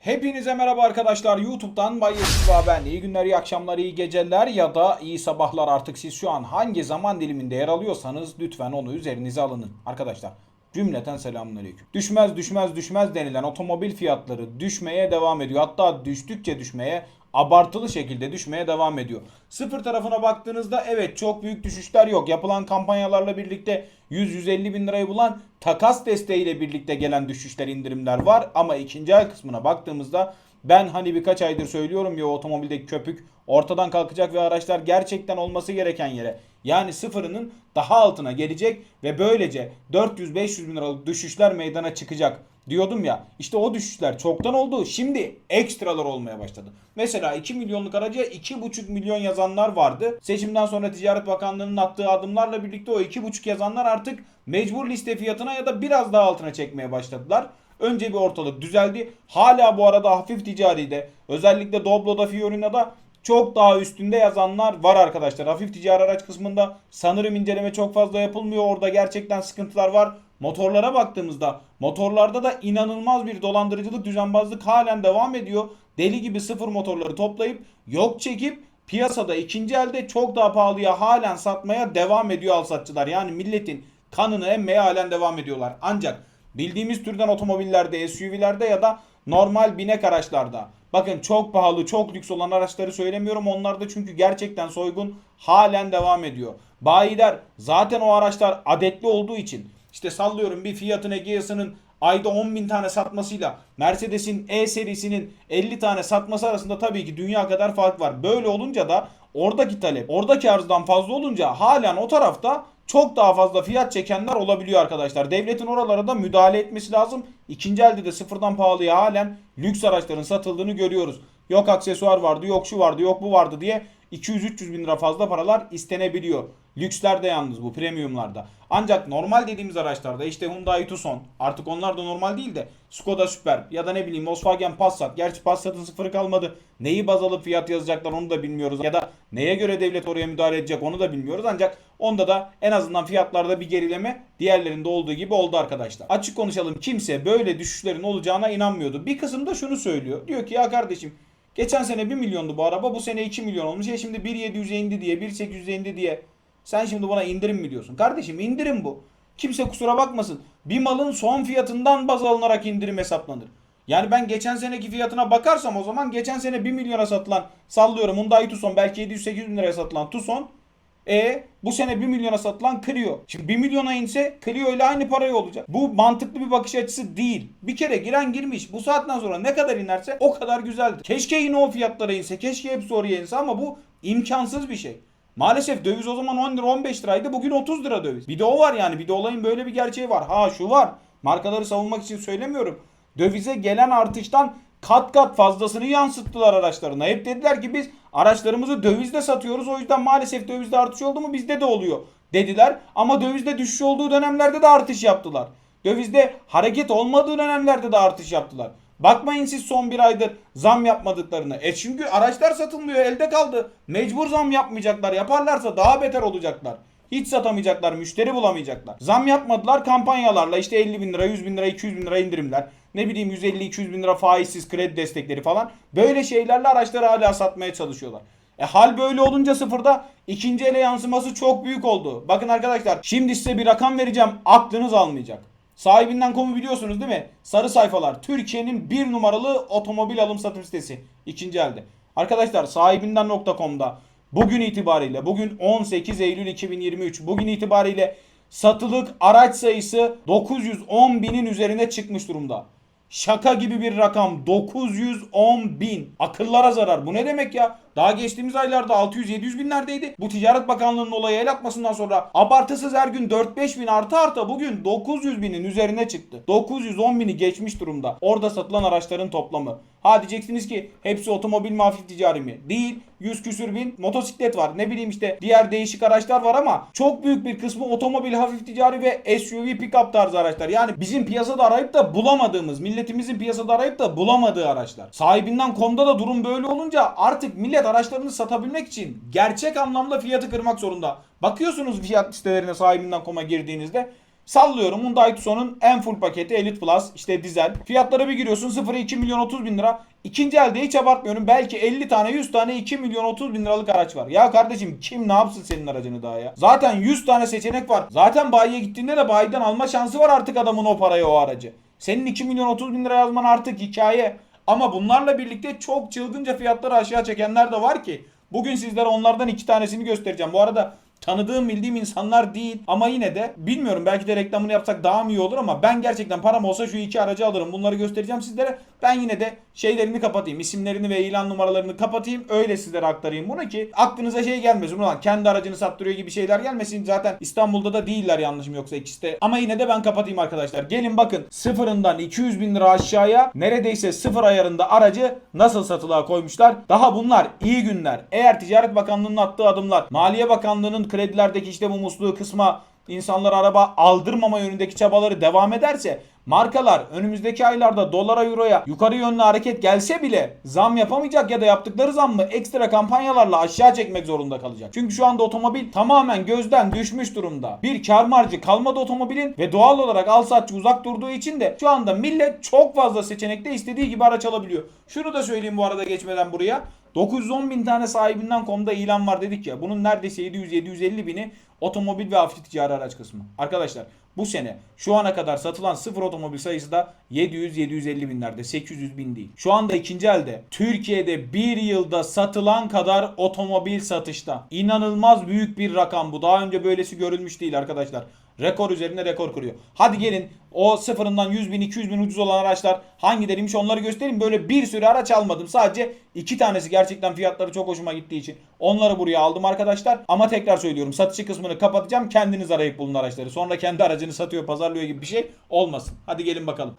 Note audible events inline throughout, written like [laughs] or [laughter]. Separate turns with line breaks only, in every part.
Hepinize merhaba arkadaşlar. YouTube'dan Bay Yusuf ben. İyi günler, iyi akşamlar, iyi geceler ya da iyi sabahlar artık siz şu an hangi zaman diliminde yer alıyorsanız lütfen onu üzerinize alının. Arkadaşlar cümleten selamünaleyküm. Düşmez düşmez düşmez denilen otomobil fiyatları düşmeye devam ediyor. Hatta düştükçe düşmeye abartılı şekilde düşmeye devam ediyor. Sıfır tarafına baktığınızda evet çok büyük düşüşler yok. Yapılan kampanyalarla birlikte 100-150 bin lirayı bulan takas desteğiyle birlikte gelen düşüşler indirimler var. Ama ikinci el kısmına baktığımızda ben hani birkaç aydır söylüyorum ya otomobildeki köpük ortadan kalkacak ve araçlar gerçekten olması gereken yere yani sıfırının daha altına gelecek ve böylece 400-500 bin liralık düşüşler meydana çıkacak diyordum ya işte o düşüşler çoktan oldu şimdi ekstralar olmaya başladı. Mesela 2 milyonluk araca 2,5 milyon yazanlar vardı. Seçimden sonra Ticaret Bakanlığı'nın attığı adımlarla birlikte o 2,5 yazanlar artık mecbur liste fiyatına ya da biraz daha altına çekmeye başladılar. Önce bir ortalık düzeldi. Hala bu arada hafif ticaride özellikle Doblo'da Fiorina'da çok daha üstünde yazanlar var arkadaşlar. Hafif ticari araç kısmında sanırım inceleme çok fazla yapılmıyor. Orada gerçekten sıkıntılar var. Motorlara baktığımızda motorlarda da inanılmaz bir dolandırıcılık, düzenbazlık halen devam ediyor. Deli gibi sıfır motorları toplayıp yok çekip piyasada ikinci elde çok daha pahalıya halen satmaya devam ediyor alsatçılar. Yani milletin kanını emmeye halen devam ediyorlar. Ancak bildiğimiz türden otomobillerde, SUV'lerde ya da normal binek araçlarda bakın çok pahalı, çok lüks olan araçları söylemiyorum. Onlarda çünkü gerçekten soygun halen devam ediyor. Bayiler zaten o araçlar adetli olduğu için işte sallıyorum bir Fiat'ın Egea'sının ayda 10 bin tane satmasıyla Mercedes'in E serisinin 50 tane satması arasında tabii ki dünya kadar fark var. Böyle olunca da oradaki talep, oradaki arzdan fazla olunca halen o tarafta çok daha fazla fiyat çekenler olabiliyor arkadaşlar. Devletin oralara da müdahale etmesi lazım. İkinci elde de sıfırdan pahalıya halen lüks araçların satıldığını görüyoruz. Yok aksesuar vardı, yok şu vardı, yok bu vardı diye 200-300 bin lira fazla paralar istenebiliyor. Lükslerde yalnız bu premiumlarda. Ancak normal dediğimiz araçlarda işte Hyundai Tucson artık onlar da normal değil de Skoda Superb ya da ne bileyim Volkswagen Passat. Gerçi Passat'ın sıfırı kalmadı. Neyi baz alıp fiyat yazacaklar onu da bilmiyoruz. Ya da neye göre devlet oraya müdahale edecek onu da bilmiyoruz. Ancak onda da en azından fiyatlarda bir gerileme diğerlerinde olduğu gibi oldu arkadaşlar. Açık konuşalım kimse böyle düşüşlerin olacağına inanmıyordu. Bir kısım da şunu söylüyor. Diyor ki ya kardeşim geçen sene 1 milyondu bu araba bu sene 2 milyon olmuş. Ya şimdi 1.700'e indi diye 1.800'e indi diye sen şimdi buna indirim mi diyorsun? Kardeşim indirim bu. Kimse kusura bakmasın. Bir malın son fiyatından baz alınarak indirim hesaplanır. Yani ben geçen seneki fiyatına bakarsam o zaman geçen sene 1 milyona satılan sallıyorum Hyundai Tucson belki 700-800 bin liraya satılan Tucson e bu sene 1 milyona satılan Clio. Şimdi 1 milyona inse Clio ile aynı paraya olacak. Bu mantıklı bir bakış açısı değil. Bir kere giren girmiş. Bu saatten sonra ne kadar inerse o kadar güzeldir. Keşke yine o fiyatlara inse. Keşke hepsi oraya inse ama bu imkansız bir şey. Maalesef döviz o zaman 10 lira 15 liraydı. Bugün 30 lira döviz. Bir de o var yani. Bir de olayın böyle bir gerçeği var. Ha şu var. Markaları savunmak için söylemiyorum. Dövize gelen artıştan kat kat fazlasını yansıttılar araçlarına. Hep dediler ki biz araçlarımızı dövizde satıyoruz. O yüzden maalesef dövizde artış oldu mu bizde de oluyor dediler. Ama dövizde düşüş olduğu dönemlerde de artış yaptılar. Dövizde hareket olmadığı dönemlerde de artış yaptılar. Bakmayın siz son bir aydır zam yapmadıklarını. E çünkü araçlar satılmıyor elde kaldı. Mecbur zam yapmayacaklar. Yaparlarsa daha beter olacaklar. Hiç satamayacaklar, müşteri bulamayacaklar. Zam yapmadılar kampanyalarla işte 50 bin lira, 100 bin lira, 200 bin lira indirimler. Ne bileyim 150-200 bin lira faizsiz kredi destekleri falan. Böyle şeylerle araçları hala satmaya çalışıyorlar. E hal böyle olunca sıfırda ikinci ele yansıması çok büyük oldu. Bakın arkadaşlar şimdi size bir rakam vereceğim aklınız almayacak. Sahibinden komu biliyorsunuz değil mi? Sarı sayfalar. Türkiye'nin bir numaralı otomobil alım satım sitesi. ikinci elde. Arkadaşlar sahibinden.com'da bugün itibariyle bugün 18 Eylül 2023 bugün itibariyle satılık araç sayısı 910 binin üzerine çıkmış durumda. Şaka gibi bir rakam 910 bin. Akıllara zarar. Bu ne demek ya? Daha geçtiğimiz aylarda 600-700 binlerdeydi. Bu Ticaret Bakanlığı'nın olayı el atmasından sonra abartısız her gün 4-5 bin artı arta bugün 900 binin üzerine çıktı. 910 bini geçmiş durumda. Orada satılan araçların toplamı. Ha diyeceksiniz ki hepsi otomobil mi hafif ticari mi? Değil. 100 küsür bin motosiklet var. Ne bileyim işte diğer değişik araçlar var ama çok büyük bir kısmı otomobil hafif ticari ve SUV pick-up tarzı araçlar. Yani bizim piyasada arayıp da bulamadığımız, milletimizin piyasada arayıp da bulamadığı araçlar. Sahibinden komda da durum böyle olunca artık millet araçlarını satabilmek için gerçek anlamda fiyatı kırmak zorunda. Bakıyorsunuz fiyat listelerine sahibinden koma girdiğinizde Sallıyorum Hyundai Tucson'un en full paketi Elite Plus işte dizel. Fiyatlara bir giriyorsun 0'a 2 milyon 30 bin lira. İkinci elde hiç abartmıyorum belki 50 tane 100 tane 2 milyon 30 bin liralık araç var. Ya kardeşim kim ne yapsın senin aracını daha ya? Zaten 100 tane seçenek var. Zaten bayiye gittiğinde de bayiden alma şansı var artık adamın o parayı o aracı. Senin 2 milyon 30 bin lira yazman artık hikaye. Ama bunlarla birlikte çok çılgınca fiyatları aşağı çekenler de var ki. Bugün sizlere onlardan iki tanesini göstereceğim. Bu arada tanıdığım bildiğim insanlar değil ama yine de bilmiyorum belki de reklamını yapsak daha mı iyi olur ama ben gerçekten param olsa şu iki aracı alırım. Bunları göstereceğim sizlere. Ben yine de şeylerini kapatayım. isimlerini ve ilan numaralarını kapatayım. Öyle sizlere aktarayım bunu ki aklınıza şey gelmesin. Ulan kendi aracını sattırıyor gibi şeyler gelmesin. Zaten İstanbul'da da değiller yanlışım yoksa ikisi de. Ama yine de ben kapatayım arkadaşlar. Gelin bakın sıfırından 200 bin lira aşağıya neredeyse sıfır ayarında aracı nasıl satılığa koymuşlar. Daha bunlar iyi günler. Eğer Ticaret Bakanlığı'nın attığı adımlar, Maliye Bakanlığı'nın kredilerdeki işte bu musluğu kısma insanlar araba aldırmama yönündeki çabaları devam ederse markalar önümüzdeki aylarda dolara euroya yukarı yönlü hareket gelse bile zam yapamayacak ya da yaptıkları zammı ekstra kampanyalarla aşağı çekmek zorunda kalacak. Çünkü şu anda otomobil tamamen gözden düşmüş durumda. Bir kar marjı kalmadı otomobilin ve doğal olarak al satçı uzak durduğu için de şu anda millet çok fazla seçenekte istediği gibi araç alabiliyor. Şunu da söyleyeyim bu arada geçmeden buraya. 910 bin tane sahibinden komda ilan var dedik ya. Bunun neredeyse 700-750 bini otomobil ve hafif ticari araç kısmı. Arkadaşlar bu sene şu ana kadar satılan sıfır otomobil sayısı da 700-750 binlerde 800 bin değil. Şu anda ikinci elde Türkiye'de bir yılda satılan kadar otomobil satışta. İnanılmaz büyük bir rakam bu. Daha önce böylesi görülmüş değil arkadaşlar. Rekor üzerine rekor kuruyor. Hadi gelin o sıfırından 100 bin 200 bin ucuz olan araçlar hangileriymiş onları göstereyim. Böyle bir sürü araç almadım. Sadece iki tanesi gerçekten fiyatları çok hoşuma gittiği için onları buraya aldım arkadaşlar. Ama tekrar söylüyorum satışı kısmını kapatacağım. Kendiniz arayıp bulun araçları. Sonra kendi aracını satıyor pazarlıyor gibi bir şey olmasın. Hadi gelin bakalım.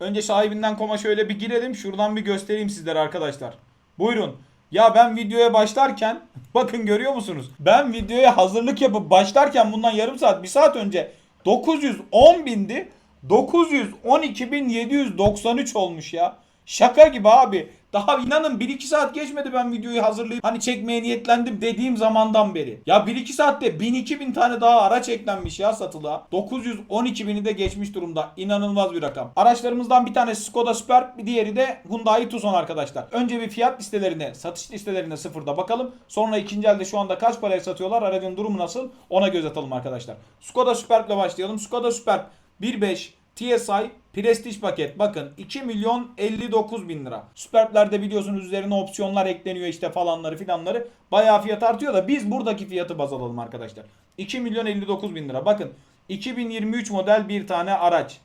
Önce sahibinden koma şöyle bir girelim. Şuradan bir göstereyim sizlere arkadaşlar. Buyurun. Ya ben videoya başlarken bakın görüyor musunuz? Ben videoya hazırlık yapıp başlarken bundan yarım saat bir saat önce 910 bindi. 912.793 olmuş ya. Şaka gibi abi. Daha inanın 1-2 saat geçmedi ben videoyu hazırlayıp hani çekmeye niyetlendim dediğim zamandan beri. Ya 1-2 saatte 1000-2000 tane daha araç eklenmiş ya satılığa. 912.000'i de geçmiş durumda. İnanılmaz bir rakam. Araçlarımızdan bir tanesi Skoda Superb, bir diğeri de Hyundai Tucson arkadaşlar. Önce bir fiyat listelerine, satış listelerine sıfırda bakalım. Sonra ikinci elde şu anda kaç paraya satıyorlar, aracın durumu nasıl ona göz atalım arkadaşlar. Skoda Superb ile başlayalım. Skoda Superb 1.5 TSI Prestige paket bakın 2 milyon 59 bin lira. Superb'lerde biliyorsunuz üzerine opsiyonlar ekleniyor işte falanları filanları. Bayağı fiyat artıyor da biz buradaki fiyatı baz alalım arkadaşlar. 2 milyon 59 bin lira. Bakın 2023 model bir tane araç.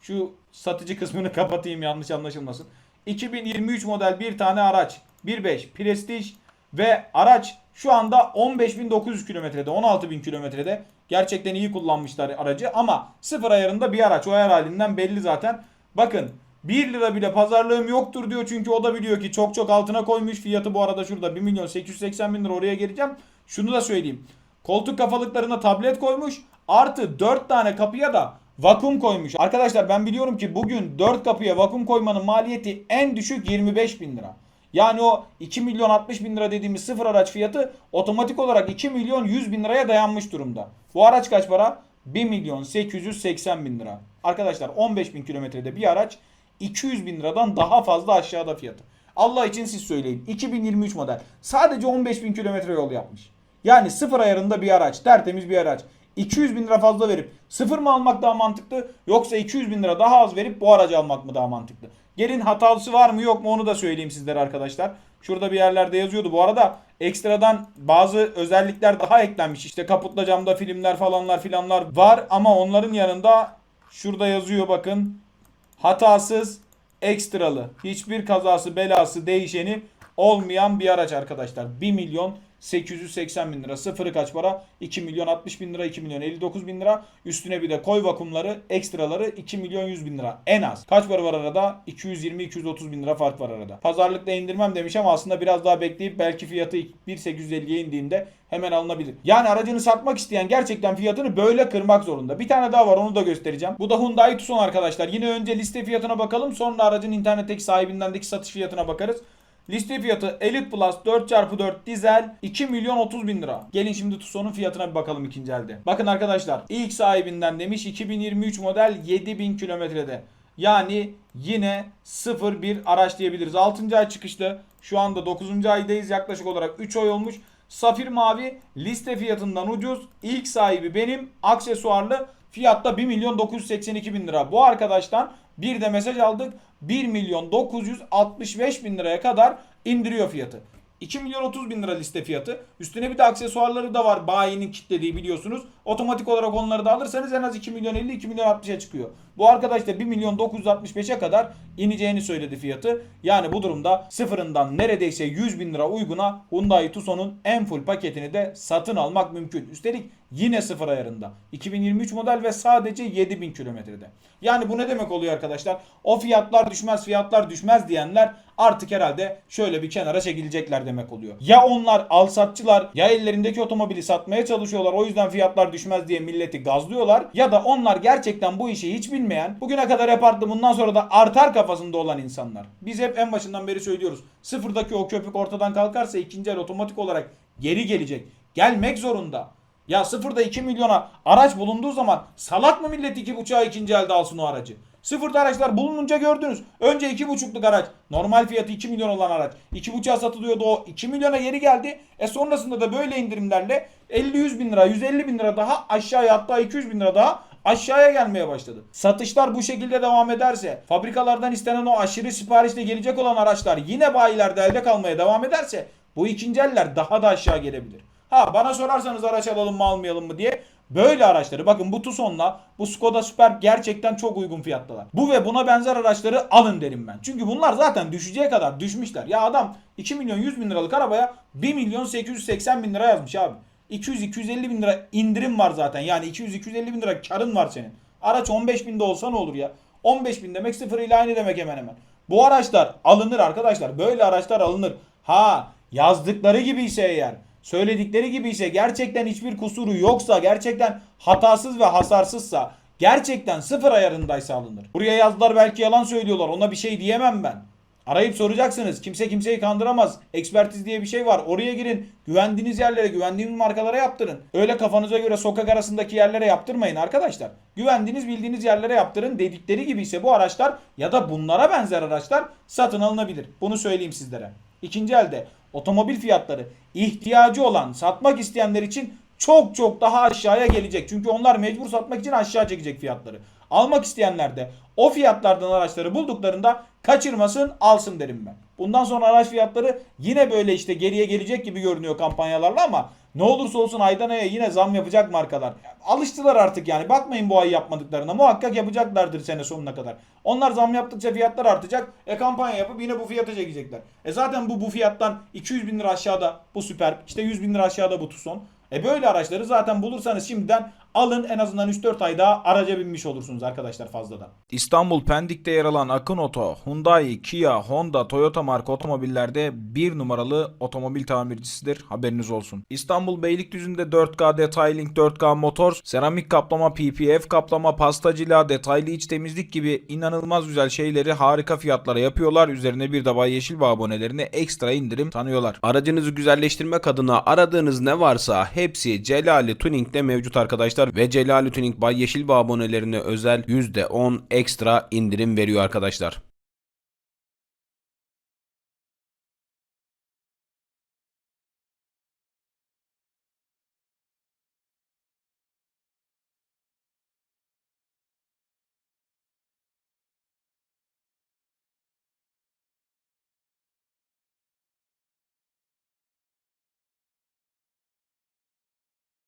Şu satıcı kısmını [laughs] kapatayım yanlış anlaşılmasın. 2023 model bir tane araç. 1.5 Prestige ve araç şu anda 15.900 kilometrede 16.000 kilometrede. Gerçekten iyi kullanmışlar aracı ama sıfır ayarında bir araç. O ayar halinden belli zaten. Bakın 1 lira bile pazarlığım yoktur diyor çünkü o da biliyor ki çok çok altına koymuş. Fiyatı bu arada şurada 1 milyon 880 bin lira oraya geleceğim. Şunu da söyleyeyim. Koltuk kafalıklarına tablet koymuş. Artı 4 tane kapıya da vakum koymuş. Arkadaşlar ben biliyorum ki bugün 4 kapıya vakum koymanın maliyeti en düşük 25 bin lira. Yani o 2 milyon 60 bin lira dediğimiz sıfır araç fiyatı otomatik olarak 2 milyon 100 bin liraya dayanmış durumda. Bu araç kaç para? 1 milyon 880 bin lira. Arkadaşlar 15 bin kilometrede bir araç 200 bin liradan daha fazla aşağıda fiyatı. Allah için siz söyleyin. 2023 model. Sadece 15 bin kilometre yol yapmış. Yani sıfır ayarında bir araç. Tertemiz bir araç. 200 bin lira fazla verip sıfır mı almak daha mantıklı yoksa 200 bin lira daha az verip bu aracı almak mı daha mantıklı? Gelin hatalısı var mı yok mu onu da söyleyeyim sizlere arkadaşlar. Şurada bir yerlerde yazıyordu. Bu arada ekstradan bazı özellikler daha eklenmiş. İşte kaputla camda filmler falanlar filanlar var ama onların yanında şurada yazıyor bakın. Hatasız ekstralı. Hiçbir kazası belası değişeni olmayan bir araç arkadaşlar. 1 milyon 880 bin lira. Sıfırı kaç para? 2 milyon 60 bin lira, 2 milyon 59 bin lira. Üstüne bir de koy vakumları, ekstraları 2 milyon 100 bin lira. En az. Kaç para var arada? 220-230 bin lira fark var arada. Pazarlıkta indirmem demiş ama aslında biraz daha bekleyip belki fiyatı 1.850'ye indiğinde hemen alınabilir. Yani aracını satmak isteyen gerçekten fiyatını böyle kırmak zorunda. Bir tane daha var onu da göstereceğim. Bu da Hyundai Tucson arkadaşlar. Yine önce liste fiyatına bakalım. Sonra aracın internetteki sahibinden satış fiyatına bakarız. Liste fiyatı Elite Plus 4x4 dizel 2 milyon 30 bin lira. Gelin şimdi Tucson'un fiyatına bir bakalım ikinci elde. Bakın arkadaşlar ilk sahibinden demiş 2023 model 7000 kilometrede. Yani yine 0 bir araç diyebiliriz. 6. ay çıkışlı. Şu anda 9. aydayız. Yaklaşık olarak 3 ay olmuş. Safir mavi liste fiyatından ucuz. İlk sahibi benim. Aksesuarlı. Fiyatta 1 milyon 982 bin lira. Bu arkadaştan bir de mesaj aldık. 1 milyon 965 bin liraya kadar indiriyor fiyatı. 2 milyon 30 bin lira liste fiyatı. Üstüne bir de aksesuarları da var. Bayinin kitlediği biliyorsunuz. Otomatik olarak onları da alırsanız en az 2 milyon 50 2 milyon 60'a çıkıyor. Bu arkadaş da 1 milyon 965'e kadar ineceğini söyledi fiyatı. Yani bu durumda sıfırından neredeyse 100 bin lira uyguna Hyundai Tucson'un en full paketini de satın almak mümkün. Üstelik yine sıfır ayarında. 2023 model ve sadece 7000 kilometrede. Yani bu ne demek oluyor arkadaşlar? O fiyatlar düşmez fiyatlar düşmez diyenler artık herhalde şöyle bir kenara çekilecekler demek oluyor. Ya onlar alsatçılar ya ellerindeki otomobili satmaya çalışıyorlar o yüzden fiyatlar düşmez diye milleti gazlıyorlar ya da onlar gerçekten bu işi hiç bilmeyen bugüne kadar hep arttı bundan sonra da artar kafasında olan insanlar. Biz hep en başından beri söylüyoruz. Sıfırdaki o köpük ortadan kalkarsa ikinci el otomatik olarak geri gelecek. Gelmek zorunda. Ya sıfırda 2 milyona araç bulunduğu zaman salak mı millet 2.5'a ikinci elde alsın o aracı? Sıfırda araçlar bulununca gördünüz. Önce 2.5'luk araç. Normal fiyatı 2 milyon olan araç. 2.5'a satılıyordu o 2 milyona geri geldi. E sonrasında da böyle indirimlerle 50-100 bin lira 150 bin lira daha aşağıya hatta 200 bin lira daha aşağıya gelmeye başladı. Satışlar bu şekilde devam ederse, fabrikalardan istenen o aşırı siparişle gelecek olan araçlar yine bayilerde elde kalmaya devam ederse bu ikinci eller daha da aşağı gelebilir. Ha bana sorarsanız araç alalım mı almayalım mı diye böyle araçları bakın bu Tucson'la bu Skoda Superb gerçekten çok uygun fiyattalar. Bu ve buna benzer araçları alın derim ben. Çünkü bunlar zaten düşeceğe kadar düşmüşler. Ya adam 2 milyon 100 bin liralık arabaya 1 milyon 880 bin lira yazmış abi. 200-250 bin lira indirim var zaten. Yani 200-250 bin lira karın var senin. Araç 15 binde olsa ne olur ya? 15 bin demek sıfır ile aynı demek hemen hemen. Bu araçlar alınır arkadaşlar. Böyle araçlar alınır. Ha yazdıkları gibi ise eğer söyledikleri gibi ise gerçekten hiçbir kusuru yoksa gerçekten hatasız ve hasarsızsa gerçekten sıfır ayarındaysa alınır. Buraya yazdılar belki yalan söylüyorlar ona bir şey diyemem ben. Arayıp soracaksınız. Kimse kimseyi kandıramaz. Ekspertiz diye bir şey var. Oraya girin. Güvendiğiniz yerlere, güvendiğiniz markalara yaptırın. Öyle kafanıza göre sokak arasındaki yerlere yaptırmayın arkadaşlar. Güvendiğiniz, bildiğiniz yerlere yaptırın. Dedikleri gibi ise bu araçlar ya da bunlara benzer araçlar satın alınabilir. Bunu söyleyeyim sizlere. İkinci elde otomobil fiyatları ihtiyacı olan, satmak isteyenler için çok çok daha aşağıya gelecek. Çünkü onlar mecbur satmak için aşağı çekecek fiyatları. Almak isteyenler de o fiyatlardan araçları bulduklarında kaçırmasın alsın derim ben. Bundan sonra araç fiyatları yine böyle işte geriye gelecek gibi görünüyor kampanyalarla ama ne olursa olsun aydan aya yine zam yapacak markalar. Alıştılar artık yani bakmayın bu ay yapmadıklarına muhakkak yapacaklardır sene sonuna kadar. Onlar zam yaptıkça fiyatlar artacak. E kampanya yapıp yine bu fiyata çekecekler. E zaten bu bu fiyattan 200 bin lira aşağıda bu Superb işte 100 bin lira aşağıda bu Tucson. E böyle araçları zaten bulursanız şimdiden alın en azından 3-4 ay daha araca binmiş olursunuz arkadaşlar fazladan.
İstanbul Pendik'te yer alan Akın Oto, Hyundai, Kia, Honda, Toyota marka otomobillerde bir numaralı otomobil tamircisidir. Haberiniz olsun. İstanbul Beylikdüzü'nde 4K Detailing 4K Motors, seramik kaplama, PPF kaplama, pastacılığa, detaylı iç temizlik gibi inanılmaz güzel şeyleri harika fiyatlara yapıyorlar. Üzerine bir de Bay Yeşilbağ abonelerine ekstra indirim tanıyorlar. Aracınızı güzelleştirmek adına aradığınız ne varsa hepsi Celali Tuning'de mevcut arkadaşlar ve Celali Tuning Bay Yeşilbağ abonelerine özel %10 ekstra indirim veriyor arkadaşlar.